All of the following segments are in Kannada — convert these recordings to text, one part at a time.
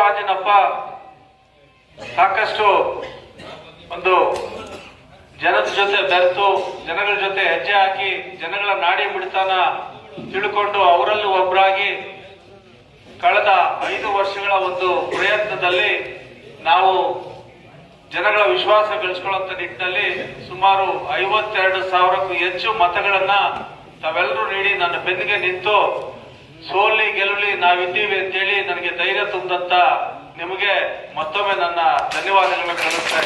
ಆಂಜನಪ್ಪ ಸಾಕಷ್ಟು ಒಂದು ಜನದ ಜೊತೆ ಬೆರೆತು, ಜನಗಳ ಜೊತೆ ಹೆಜ್ಜೆ ಹಾಕಿ, ಜನಗಳ ನಾಡಿ ಮಿಡಿತಾನ ತಿಳ್ಕೊಂಡು ಅವರಲ್ಲಿ ಒಬ್ಬರಾಗಿ ಕಳೆದ ಐದು ವರ್ಷಗಳ ಒಂದು ಪ್ರಯತ್ನದಲ್ಲಿ ನಾವು ಜನಗಳ ವಿಶ್ವಾಸ ಗಳಿಸ್ಕೊಳ್ಳುವಂತ ನಿಟ್ಟಿನಲ್ಲಿ ಸುಮಾರು ಐವತ್ತೆರಡು ಸಾವಿರಕ್ಕೂ ಹೆಚ್ಚು ಮತಗಳನ್ನ ತಾವೆಲ್ಲರೂ ನೀಡಿ ನನ್ನ ಬೆನ್ನಿಗೆ ನಿಂತು ಸೋಲಿ ಗೆಲುವಲಿ ನಾವಿದ್ದೀವಿ ಅಂತೇಳಿ ನನಗೆ ಧೈರ್ಯ ತುಂಬಂತ ನಿಮಗೆ ಮತ್ತೊಮ್ಮೆ ನನ್ನ ಧನ್ಯವಾದಗಳನ್ನು ಕಳಿಸ್ತಾ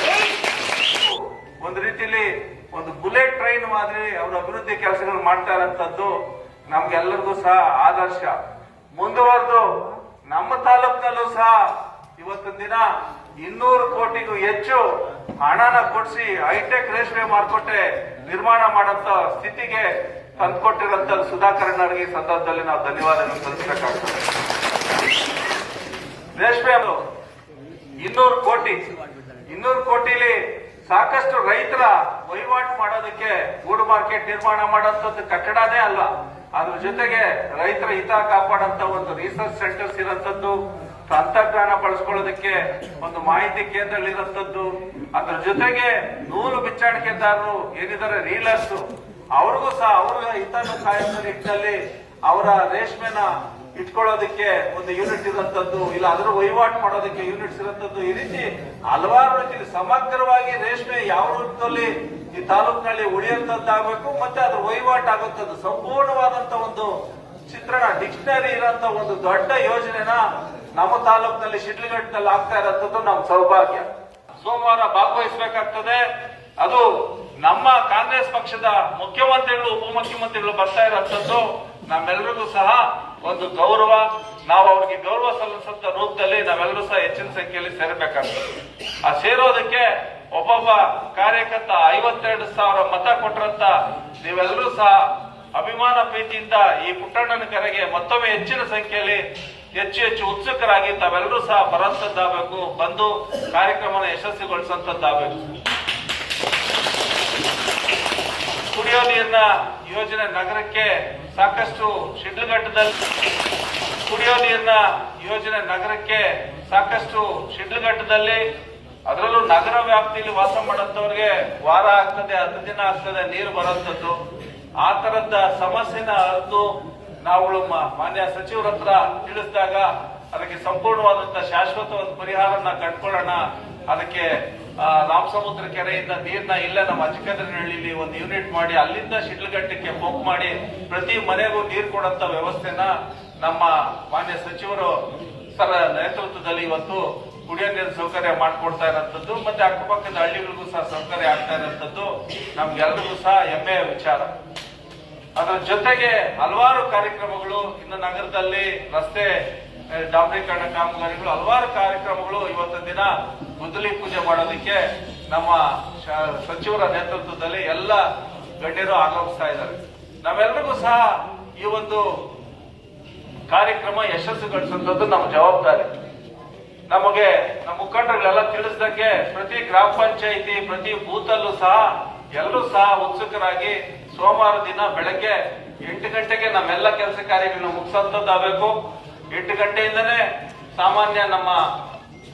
ಒಂದು ರೀತಿಯಲ್ಲಿ ಒಂದು ಬುಲೆಟ್ ಟ್ರೈನ್ ಮಾದರಿ ಅವರು ಅಭಿವೃದ್ಧಿ ಕೆಲಸಗಳು ಮಾಡ್ತಾ ಇರೋಂಥದ್ದು ನಮ್ಗೆಲ್ಲರಿಗೂ ಸಹ ಆದರ್ಶ. ಮುಂದುವರೆದು ನಮ್ಮ ತಾಲೂಕಿನಲ್ಲೂ ಸಹ ಇವತ್ತಿನ ದಿನ ಇನ್ನೂರು ಕೋಟಿಗೂ ಹೆಚ್ಚು ಹಣನ ಕೊಡಿಸಿ ಹೈಟೆಕ್ ರೇಷ್ಮೆ ಮಾರುಕಟ್ಟೆ ನಿರ್ಮಾಣ ಮಾಡಂತ ಸ್ಥಿತಿಗೆ ತಂದ್ಕೊಟ್ಟಿರೋಂಥ ಸುಧಾಕರ್ ಅವರಿಗೆ ಸಂದರ್ಭದಲ್ಲಿ ನಾವು ಧನ್ಯವಾದಗಳನ್ನು ಸಲ್ಲಿಸಬೇಕಾಗ್ತದೆ. ರೇಷ್ಮೆ ಅದು ಇನ್ನೂರು ಕೋಟಿ, ಇನ್ನೂರು ಕೋಟಿಲಿ ಸಾಕಷ್ಟು ರೈತರ ವಹಿವಾಟು ಮಾಡೋದಕ್ಕೆ ಗೂಡು ಮಾರ್ಕೆಟ್ ನಿರ್ಮಾಣ ಮಾಡೋಂಥದ್ದು ಕಟ್ಟಡನೇ ಅಲ್ಲ, ಅದ್ರ ಜೊತೆಗೆ ರೈತರ ಹಿತ ಕಾಪಾಡಂತ ಒಂದು ರಿಸರ್ಚ್ ಸೆಂಟರ್ಸ್ ಇರೋಂಥದ್ದು ತಂತ್ರಜ್ಞಾನ ಬಳಸ್ಕೊಳ್ಳೋದಕ್ಕೆ ಒಂದು ಮಾಹಿತಿ ಕೇಂದ್ರಗಳಿರೋಂಥದ್ದು ಅದ್ರ ಜೊತೆಗೆ ನೂಲು ಬಿಚ್ಚಾಣಿಕೆದಾರರು ಏನಿದ್ದಾರೆ ರೀಲರ್ಸ್ ಅವ್ರಿಗೂ ಸಹ ಅವರ ಹಿತನ್ನು ಕಾಯುವ ನಿಟ್ಟಿನಲ್ಲಿ ಅವರ ರೇಷ್ಮೆನ ಇಟ್ಕೊಳ್ಳೋದಕ್ಕೆ ಒಂದು ಯೂನಿಟ್ ಇರುವಂತದ್ದು, ಇಲ್ಲ ಅದರ ವಹಿವಾಟು ಮಾಡೋದಕ್ಕೆ ಯೂನಿಟ್ಸ್ ಇರುವಂತದ್ದು ಈ ರೀತಿ ಹಲವಾರು ರೀತಿಯಲ್ಲಿ ಸಮಗ್ರವಾಗಿ ರೇಷ್ಮೆ ಯಾವ ರೂಪದಲ್ಲಿ ಈ ತಾಲೂಕಿನಲ್ಲಿ ಉಳಿಯುವಂತದ್ದಾಗಬೇಕು, ಮತ್ತೆ ಅದ್ರ ವಹಿವಾಟು ಆಗುವಂತದ್ದು, ಸಂಪೂರ್ಣವಾದಂತ ಒಂದು ಚಿತ್ರಣ ಡಿಕ್ಷನರಿ ಇರೋಂತ ಒಂದು ದೊಡ್ಡ ಯೋಜನೆನ ನಮ್ಮ ತಾಲೂಕಿನಲ್ಲಿ ಶಿಡ್ಲಘಟ್ಟದಲ್ಲಿ ಆಗ್ತಾ ಇರೋಂಥದ್ದು ನಮ್ಮ ಸೌಭಾಗ್ಯ. ಸೋಮವಾರ ಭಾಗವಹಿಸಬೇಕಾಗ್ತದೆ. ಅದು ನಮ್ಮ ಕಾಂಗ್ರೆಸ್ ಪಕ್ಷದ ಮುಖ್ಯಮಂತ್ರಿಗಳು, ಉಪಮುಖ್ಯಮಂತ್ರಿಗಳು ಬರ್ತಾ ಇರೋಂಥದ್ದು ನಮ್ಮೆಲ್ಲರಿಗೂ ಸಹ ಒಂದು ಗೌರವ. ನಾವು ಅವ್ರಿಗೆ ಗೌರವ ಸಲ್ಲಿಸಂತ ರೂಪದಲ್ಲಿ ನಾವೆಲ್ಲರೂ ಸಹ ಹೆಚ್ಚಿನ ಸಂಖ್ಯೆಯಲ್ಲಿ ಸೇರಬೇಕಾಗ್ತದೆ. ಆ ಸೇರೋದಕ್ಕೆ ಒಬ್ಬೊಬ್ಬ ಕಾರ್ಯಕರ್ತ ಐವತ್ತೆರಡು ಸಾವಿರ ಮತ ಕೊಟ್ಟರಂತ ನೀವೆಲ್ಲರೂ ಸಹ ಅಭಿಮಾನ ಪ್ರೀತಿಯಿಂದ ಈ ಪುಟ್ಟಣ್ಣನ ಕರೆಗೆ ಮತ್ತೊಮ್ಮೆ ಹೆಚ್ಚಿನ ಸಂಖ್ಯೆಯಲ್ಲಿ ಹೆಚ್ಚು ಹೆಚ್ಚು ಉತ್ಸುಕರಾಗಿ ತಾವೆಲ್ಲರೂ ಸಹ ಬರುವಂತದ್ದಾಗಬೇಕು ಬಂದು ಕಾರ್ಯಕ್ರಮನ ಯಶಸ್ವಿಗೊಳಿಸುವಂತದ್ದಾಗಬೇಕು ಕುಡಿಯೋ ನೀರಿನ ಯೋಜನೆ ನಗರಕ್ಕೆ ಸಾಕಷ್ಟು ಶಿಡ್ಲಘಟ್ಟದಲ್ಲಿ ಕುಡಿಯೋ ನೀರಿನ ಯೋಜನೆ ನಗರಕ್ಕೆ ಸಾಕಷ್ಟು ಶಿಡ್ಲಘಟ್ಟದಲ್ಲಿ ಅದರಲ್ಲೂ ನಗರ ವ್ಯಾಪ್ತಿಯಲ್ಲಿ ವಾಸ ಮಾಡಂತವ್ರಿಗೆ ವಾರ ಆಗ್ತದೆ, ಹತ್ತು ದಿನ ಆಗ್ತದೆ, ನೀರು ಬರೋಂಥದ್ದು ಆ ತರದ ಸಮಸ್ಯೆನ ಅರಿತು ನಾವು ಮಾನ್ಯ ಸಚಿವರ ಹತ್ರ ತಿಳಿಸಿದಾಗ ಅದಕ್ಕೆ ಸಂಪೂರ್ಣವಾದಂತಹ ಶಾಶ್ವತ ಒಂದು ಪರಿಹಾರನ ಕಂಡ್ಕೊಳ್ಳೋಣ. ಅದಕ್ಕೆ ಆ, ರಾಮಸಮುದ್ರ ಕೆರೆಯಿಂದ ನೀರ್ನ ಇಲ್ಲೇ ನಮ್ಮ ಅಜ್ಕದ್ರನಹಳ್ಳಿಲಿ ಒಂದು ಯೂನಿಟ್ ಮಾಡಿ ಅಲ್ಲಿಂದ ಶಿಡ್ಲಘಟ್ಟಕ್ಕೆ ಪಂಪ್ ಮಾಡಿ ಪ್ರತಿ ಮನೆಗೂ ನೀರು ಕೊಡಂತ ವ್ಯವಸ್ಥೆನ ನಮ್ಮ ಮಾನ್ಯ ಸಚಿವರು ಸರ ನೇತೃತ್ವದಲ್ಲಿ ಇವತ್ತು ಕುಡಿಯೋ ನೀರಿನ ಸೌಕರ್ಯ ಮಾಡಿಕೊಡ್ತಾ ಇರೋಂಥದ್ದು ಮತ್ತೆ ಅಕ್ಕಪಕ್ಕದ ಹಳ್ಳಿಗಳಿಗೂ ಸಹ ಸೌಕರ್ಯ ಆಗ್ತಾ ಇರೋಂಥದ್ದು ನಮ್ಗೆಲ್ಲರಿಗೂ ಸಹ ಹೆಮ್ಮೆಯ ವಿಚಾರ. ಅದರ ಜೊತೆಗೆ ಹಲವಾರು ಕಾರ್ಯಕ್ರಮಗಳು ಇನ್ನು ನಗರದಲ್ಲಿ ರಸ್ತೆ ಡಾಂಬರೀಕರಣ ಕಾಮಗಾರಿಗಳು ಹಲವಾರು ಕಾರ್ಯಕ್ರಮಗಳು ಇವತ್ತಿನ ದಿನ ಗುದ್ದಲಿ ಪೂಜೆ ಮಾಡೋದಕ್ಕೆ ನಮ್ಮ ಸಚಿವರ ನೇತೃತ್ವದಲ್ಲಿ ಎಲ್ಲ ಗಣ್ಯರು ಆಗಮಿಸ್ತಾ ಇದ್ದಾರೆ. ನಾವೆಲ್ಲರಿಗೂ ಸಹ ಈ ಒಂದು ಕಾರ್ಯಕ್ರಮ ಯಶಸ್ಸುಗೊಳಿಸುವಂಥದ್ದು ನಮ್ಮ ಜವಾಬ್ದಾರಿ. ನಮಗೆ, ನಮ್ಮ ಮುಖಂಡರುಗಳೆಲ್ಲ ತಿಳಿಸ್ದಕ್ಕೆ ಪ್ರತಿ ಗ್ರಾಮ ಪಂಚಾಯಿತಿ, ಪ್ರತಿ ಬೂತಲ್ಲೂ ಸಹ ಎಲ್ಲರೂ ಸಹ ಉತ್ಸುಕರಾಗಿ ಸೋಮವಾರ ದಿನ ಬೆಳಗ್ಗೆ ಎಂಟು ಗಂಟೆಗೆ ನಮ್ಮೆಲ್ಲ ಕೆಲಸ ಕಾರ್ಯಗಳನ್ನ ಮುಗಿಸೋಂಥದ್ದಾಗಬೇಕು ಎಂಟು ಗಂಟೆಯಿಂದನೇ ಸಾಮಾನ್ಯ ನಮ್ಮ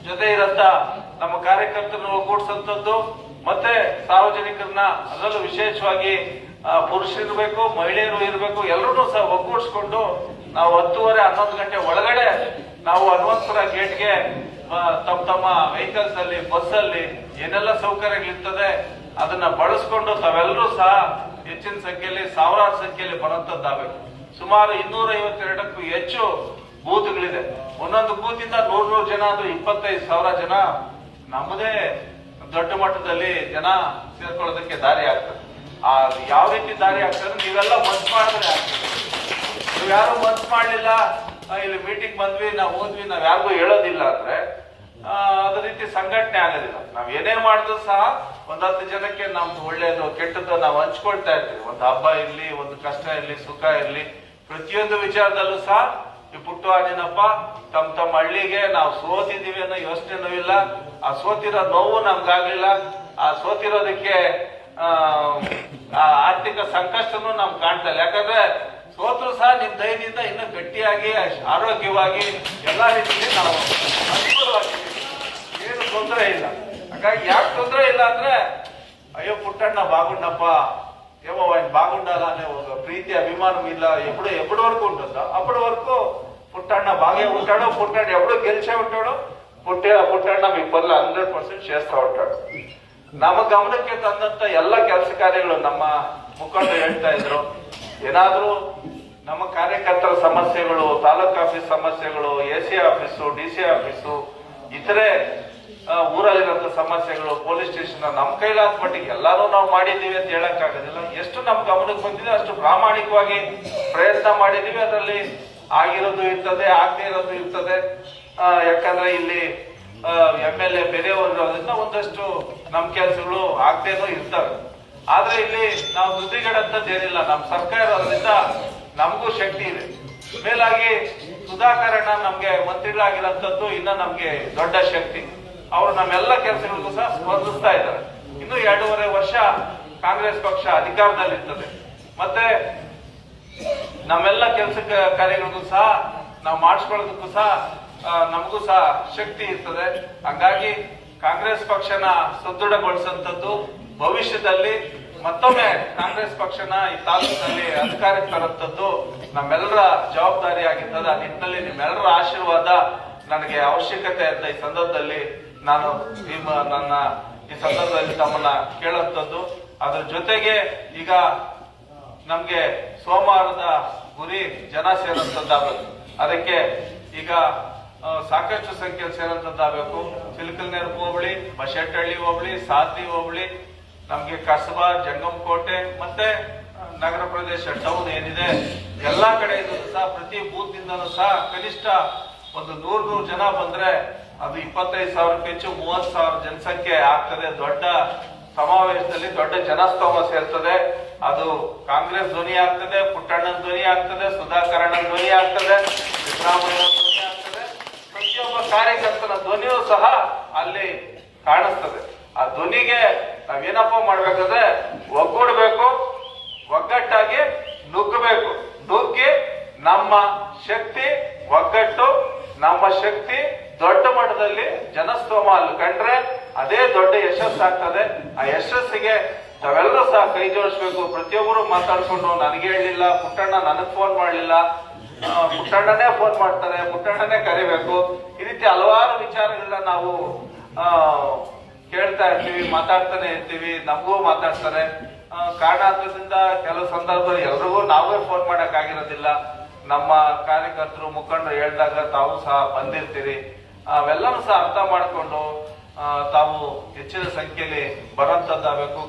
ಜೊತೆ ಇರಂತ ನಮ್ಮ ಕಾರ್ಯಕರ್ತರನ್ನು ಒಗ್ಗೂಡಿಸುವಂಥದ್ದು ಮತ್ತೆ ಸಾರ್ವಜನಿಕರನ್ನ ಅದರಲ್ಲೂ ವಿಶೇಷವಾಗಿ ಪುರುಷರು ಪುರುಷರಿರ್ಬೇಕು ಮಹಿಳೆಯರು ಇರಬೇಕು ಎಲ್ಲರೂ ಸಹ ಒಗ್ಗೂಡಿಸ್ಕೊಂಡು ನಾವು ಹತ್ತುವರೆ, ಹನ್ನೊಂದು ಗಂಟೆ ಒಳಗಡೆ ನಾವು ಹನುಮಂತಪುರ ಗೇಟ್ಗೆ ತಮ್ಮ ತಮ್ಮ ವೆಹಿಕಲ್ಸ್ ಅಲ್ಲಿ ಬಸ್ ಅಲ್ಲಿ ಏನೆಲ್ಲ ಸೌಕರ್ಯಗಳಿರ್ತದೆ ಅದನ್ನ ಬಳಸ್ಕೊಂಡು ತಾವೆಲ್ಲರೂ ಸಹ ಹೆಚ್ಚಿನ ಸಂಖ್ಯೆಯಲ್ಲಿ, ಸಾವಿರಾರು ಸಂಖ್ಯೆಯಲ್ಲಿ ಬರುವಂತದ್ದಾಗಬೇಕು ಸುಮಾರು ಇನ್ನೂರ ಐವತ್ತೆರಡಕ್ಕೂ ಹೆಚ್ಚು ಬೂತ್ಗಳಿದೆ. ಒಂದೊಂದು ಬೂತಿಂದ ನೂರ್ ನೂರು ಜನ ಅದು ಇಪ್ಪತ್ತೈದು ಸಾವಿರ ಜನ ನಮ್ಮದೇ ದೊಡ್ಡ ಮಟ್ಟದಲ್ಲಿ ಜನ ಸೇರ್ಕೊಳ್ಳೋದಕ್ಕೆ ದಾರಿ ಆಗ್ತದೆ. ಆ ಯಾವ ರೀತಿ ದಾರಿ ಆಗ್ತದೆ ನೀವೆಲ್ಲ ಮನ್ಸ್ ಮಾಡಿದ್ರೆ ಆಗ್ತದೆ. ನೀವು ಯಾರು ಮನ್ಸು ಮಾಡ್ಲಿಲ್ಲ ಇಲ್ಲಿ ಮೀಟಿಂಗ್ ಬಂದ್ವಿ, ನಾವು ಹೋದ್ವಿ, ನಾವ್ ಯಾರಿಗೂ ಹೇಳೋದಿಲ್ಲ ಅಂದ್ರೆ ಅದೇ ರೀತಿ ಸಂಘಟನೆ ಆಗೋದಿಲ್ಲ. ನಾವ್ ಏನೇ ಮಾಡಿದ್ರು ಸಹ ಒಂದ್ ಹತ್ತು ಜನಕ್ಕೆ ನಮ್ದು ಒಳ್ಳೇದು, ಕೆಟ್ಟದ್ದು ನಾವು ಹಂಚ್ಕೊಳ್ತಾ ಇರ್ತೀವಿ. ಒಂದು ಹಬ್ಬ ಇರ್ಲಿ, ಒಂದು ಕಷ್ಟ ಇರ್ಲಿ, ಸುಖ ಇರ್ಲಿ, ಪ್ರತಿಯೊಂದು ವಿಚಾರದಲ್ಲೂ ಸಹ ಈ ಪುಟ್ಟು ಆಡಿನಪ್ಪ ತಮ್ಮ ತಮ್ಮ ಹಳ್ಳಿಗೆ ನಾವು ಸೋತಿದ್ದೀವಿ ಅನ್ನೋ ಯೋಚನೆ ಇಲ್ಲ ಆ ಸೋತಿರೋ ನೋವು ನಮ್ಗಾಗ್ಲಿಲ್ಲ. ಆ ಸೋತಿರೋದಕ್ಕೆ ಆರ್ಥಿಕ ಸಂಕಷ್ಟನೂ ನಮ್ಗೆ ಕಾಣ್ತಾ ಇಲ್ಲ. ಯಾಕಂದ್ರೆ ಸೋತ್ರು ಸಹ ನಿಮ್ ಧೈರ್ಯದಿಂದ ಇನ್ನೂ ಗಟ್ಟಿಯಾಗಿ, ಆರೋಗ್ಯವಾಗಿ ಎಲ್ಲ ರೀತಿಯಲ್ಲಿ ನಾವು ಏನು ತೊಂದರೆ ಇಲ್ಲ. ಹಾಗಾಗಿ ಯಾಕೆ ತೊಂದರೆ ಇಲ್ಲ ಅಂದ್ರೆ, ಅಯ್ಯೋ ಪುಟ್ಟಣ್ಣ ಬಾಗುಣ್ಣಪ್ಪ ಏಮೋ ಆಯ್ತು ಬಾಗುಂಡಲ್ಲ ಅಂದ್ರೆ ಒಂದು ಪ್ರೀತಿ ಅಭಿಮಾನ ಇಲ್ಲ ಎಪ್ಪಡು ಎಪ್ಪಡವರ್ಗು ಉಂಟಂತ ಅಪ್ಪಡವರ್ಗು ಪುಟ್ಟಣ್ಣ ಬಾಗಿ ಉಂಟಾಡು ಪುಟ್ಟಣ್ಣ ಎಪ್ಪಡು ಗೆಲ್ಸೆ ಉಂಟಾಡು ಪುಟ್ಟೆ ಪುಟ್ಟಣ್ಣ ಮಿಗ್ ಬಲ್ಲ ಹಂಡ್ರೆಡ್ ಪರ್ಸೆಂಟ್ ಶೇಸ್ತಾ ಉಂಟಾಡು ನಮ್ಮ ಗಮನಕ್ಕೆ ತಂದಂತ ಎಲ್ಲ ಕೆಲಸ ಕಾರ್ಯಗಳು ನಮ್ಮ ಮುಖಂಡ ಹೇಳ್ತಾ ಇದ್ರು ಏನಾದ್ರು ನಮ್ಮ ಕಾರ್ಯಕರ್ತರ ಸಮಸ್ಯೆಗಳು ತಾಲೂಕ್ ಆಫೀಸ್ ಸಮಸ್ಯೆಗಳು A C office D C office ಇತರೆ ಊರಲ್ಲಿರೋಂಥ ಸಮಸ್ಯೆಗಳು ಪೊಲೀಸ್ ಸ್ಟೇಷನ್ ನಮ್ಮ ಕೈಲಾದ ಮಟ್ಟಿಗೆ ಎಲ್ಲಾನು ನಾವು ಮಾಡಿದ್ದೀವಿ ಅಂತ ಹೇಳಕ್ ಆಗೋದಿಲ್ಲ ಎಷ್ಟು ನಮ್ಮ ಗಮನಕ್ಕೆ ಬಂದಿದೆ, ಅಷ್ಟು ಪ್ರಾಮಾಣಿಕವಾಗಿ ಪ್ರಯತ್ನ ಮಾಡಿದೀವಿ ಅದರಲ್ಲಿ ಆಗಿರೋದು ಇರ್ತದೆ, ಆಗದೆ ಇರೋದು ಇರ್ತದೆ. ಯಾಕಂದ್ರೆ ಇಲ್ಲಿ ಎಂ ಎಲ್ ಎ ಬೇರೆಯವರು ಇರೋದ್ರಿಂದ ಒಂದಷ್ಟು ನಮ್ಮ ಕೆಲಸಗಳು ಆಗ್ದೇನೂ ಇರ್ತವೆ. ಆದ್ರೆ ಇಲ್ಲಿ ನಾವು ಏನಿಲ್ಲ ನಮ್ಮ ಸರ್ಕಾರ ಇರೋದ್ರಿಂದ ನಮಗೂ ಶಕ್ತಿ ಇದೆ. ಮೇಲಾಗಿ ಸುಧಾಕರಣ ನಮ್ಗೆ ಮಂತ್ರಿಗಳಾಗಿರೋಂಥದ್ದು ಇನ್ನ ನಮ್ಗೆ ದೊಡ್ಡ ಶಕ್ತಿ. ಅವರು ನಮ್ಮೆಲ್ಲ ಕೆಲಸಗಳಿಗೂ ಸಹ ಸ್ಪಂದಿಸ್ತಾ ಇದ್ದಾರೆ. ಇನ್ನು ಎರಡೂವರೆ ವರ್ಷ ಕಾಂಗ್ರೆಸ್ ಪಕ್ಷ ಅಧಿಕಾರದಲ್ಲಿರ್ತದೆ. ಮತ್ತೆ ನಮ್ಮೆಲ್ಲ ಕೆಲಸ ಕಾರ್ಯಗಳಿಗೂ ಸಹ ನಾವು ಮಾಡಿಸ್ಕೊಳ್ಳೋದಕ್ಕೂ ಸಹ ನಮಗೂ ಸಹ ಶಕ್ತಿ ಇರ್ತದೆ. ಹಾಗಾಗಿ ಕಾಂಗ್ರೆಸ್ ಪಕ್ಷನ ಸದೃಢಗೊಳಿಸಂತದ್ದು ಭವಿಷ್ಯದಲ್ಲಿ ಮತ್ತೊಮ್ಮೆ ಕಾಂಗ್ರೆಸ್ ಪಕ್ಷನ ಈ ತಾಲೂಕಿನಲ್ಲಿ ಅಧಿಕಾರಕ್ಕೆ ತರುವಂತದ್ದು ನಮ್ಮೆಲ್ಲರ ಜವಾಬ್ದಾರಿ ಆಗಿರ್ತದೆ ಆ ನಿಟ್ಟಿನಲ್ಲಿ ನಿಮ್ಮೆಲ್ಲರ ಆಶೀರ್ವಾದ ನನಗೆ ಅವಶ್ಯಕತೆ ಅಂತ ಈ ಸಂದರ್ಭದಲ್ಲಿ ನಾನು ಈ ಮ- ನನ್ನ ಈ ಸಂದರ್ಭದಲ್ಲಿ ತಮ್ಮನ್ನ ಕೇಳುವಂತದ್ದು ಅದ್ರ ಜೊತೆಗೆ ಈಗ ನಮ್ಗೆ ಸೋಮವಾರದ ಗುರಿ ಜನ ಸೇರುವಂತದ್ದಾಗಬೇಕು ಅದಕ್ಕೆ ಈಗ ಸಾಕಷ್ಟು ಸಂಖ್ಯೆಯಲ್ಲಿ ಸೇರುವಂತದ್ದಾಗಬೇಕು ಚಿಲ್ಕಲ್ನೇರ್ ಹೋಬಳಿ ಬಶೆಟ್ಟಹಳ್ಳಿ ಹೋಬಳಿ ಸಾತಿ ಹೋಬಳಿ ನಮ್ಗೆ ಕಸಬಾ ಜಂಗಮಕೋಟೆ ಮತ್ತೆ ಆ, ನಗರ ಪ್ರದೇಶ ಟೌನ್ ಏನಿದೆ ಎಲ್ಲಾ ಕಡೆಯಿಂದ ಸಹ ಪ್ರತಿ ಬೂತ್ ಸಹ ಕನಿಷ್ಠ ಒಂದು ನೂರ್ ನೂರು ಜನ ಬಂದ್ರೆ ಅದು ಇಪ್ಪತ್ತೈದು ಸಾವಿರಕ್ಕೆ ಹೆಚ್ಚು, ಮೂವತ್ತು ಸಾವಿರ ಜನಸಂಖ್ಯೆ ಆಗ್ತದೆ. ದೊಡ್ಡ ಸಮಾವೇಶದಲ್ಲಿ ದೊಡ್ಡ ಜನಸ್ತೋಮ ಸೇರ್ತದೆ. ಅದು ಕಾಂಗ್ರೆಸ್ ಧ್ವನಿ ಆಗ್ತದೆ, ಪುಟ್ಟಣ್ಣನ ಧ್ವನಿ ಆಗ್ತದೆ ಸುಧಾಕರಣ ಧ್ವನಿ ಆಗ್ತದೆ ಸಿದ್ದರಾಮಯ್ಯ ಧ್ವನಿ ಆಗ್ತದೆ. ಪ್ರತಿಯೊಬ್ಬ ಕಾರ್ಯಕರ್ತನ ಧ್ವನಿಯೂ ಸಹ ಅಲ್ಲಿ ಕಾಣಿಸ್ತದೆ. ಆ ಧ್ವನಿಗೆ ನಾವೇನಪ್ಪ ಮಾಡ್ಬೇಕಂದ್ರೆ ಒಗ್ಗೂಡ್ಬೇಕು, ಒಗ್ಗಟ್ಟಾಗಿ ನುಗ್ಗಬೇಕು. ನುಗ್ಗಿ ನಮ್ಮ ಶಕ್ತಿ, ಒಗ್ಗಟ್ಟು ನಮ್ಮ ಶಕ್ತಿ ದೊಡ್ಡ ಮಟ್ಟದಲ್ಲಿ ಜನಸ್ತೋಮ ಅಲ್ಲಿ ಕಂಡ್ರೆ ಅದೇ ದೊಡ್ಡ ಯಶಸ್ಸಾಗ್ತದೆ ಆ ಯಶಸ್ಸಿಗೆ ತಾವೆಲ್ಲರೂ ಸಹ ಕೈ ಜೋಡಿಸ್ಬೇಕು. ಪ್ರತಿಯೊಬ್ಬರು ಮಾತಾಡ್ಕೊಂಡು, ನನಗೆ ಹೇಳಿಲ್ಲ, ಪುಟ್ಟಣ್ಣ ನನಗ್ ಫೋನ್ ಮಾಡಲಿಲ್ಲ. ಪುಟ್ಟಣ್ಣನೇ ಫೋನ್ ಮಾಡ್ತಾರೆ, ಪುಟ್ಟಣ್ಣನೇ ಕರಿಬೇಕು. ಈ ರೀತಿ ಹಲವಾರು ವಿಚಾರಗಳನ್ನ ನಾವು ಕೇಳ್ತಾ ಇರ್ತೀವಿ, ಮಾತಾಡ್ತಾನೆ ಇರ್ತೀವಿ, ನಮಗೂ ಮಾತಾಡ್ತಾರೆ. ಕಾರಣಾಂತರದಿಂದ ಕೆಲವು ಸಂದರ್ಭದಲ್ಲಿ ಎಲ್ರಿಗೂ ನಾವೇ ಫೋನ್ ಮಾಡಕ್ ಆಗಿರೋದಿಲ್ಲ ನಮ್ಮ ಕಾರ್ಯಕರ್ತರು, ಮುಖಂಡರು ಹೇಳಿದಾಗ ತಾವು ಸಹ ಬಂದಿರ್ತೀರಿ. ಅವೆಲ್ಲನೂ ಸಹ ಅರ್ಥ ಮಾಡ್ಕೊಂಡು ತಾವು ಹೆಚ್ಚಿನ ಸಂಖ್ಯೆಯಲ್ಲಿ ಬರೋಂಥದ್ದಾಗಬೇಕು